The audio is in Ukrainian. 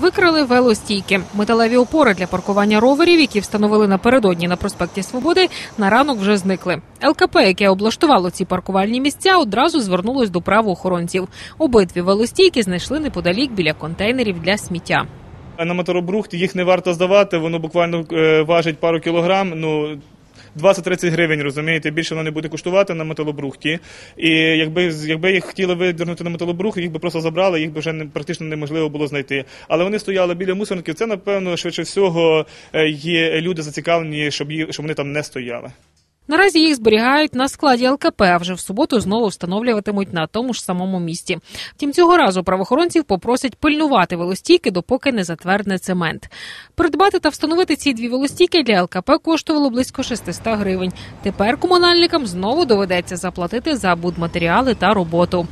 Викрали велостійки. Металеві опори для паркування роверів, які встановили напередодні на проспекті Свободи, на ранок вже зникли. ЛКП, яке облаштувало ці паркувальні місця, одразу звернулось до правоохоронців. Обидві велостійки знайшли неподалік біля контейнерів для сміття. На моторобрухт їх не варто здавати, воно буквально е, важить пару кілограм. Ну 20-30 гривень, розумієте, більше воно не буде коштувати на металобрухті. І якби якби їх хотіли видернути на металобрух, їх би просто забрали, їх би вже не, практично неможливо було знайти. Але вони стояли біля мусорників. Це напевно швидше всього е, є люди зацікавлені, щоб її, щоб вони там не стояли. Наразі їх зберігають на складі ЛКП, а вже в суботу знову встановлюватимуть на тому ж самому місці. Втім, цього разу правоохоронців попросять пильнувати велостійки, допоки не затвердне цемент. Придбати та встановити ці дві велостійки для ЛКП коштувало близько 600 гривень. Тепер комунальникам знову доведеться заплатити за будматеріали та роботу.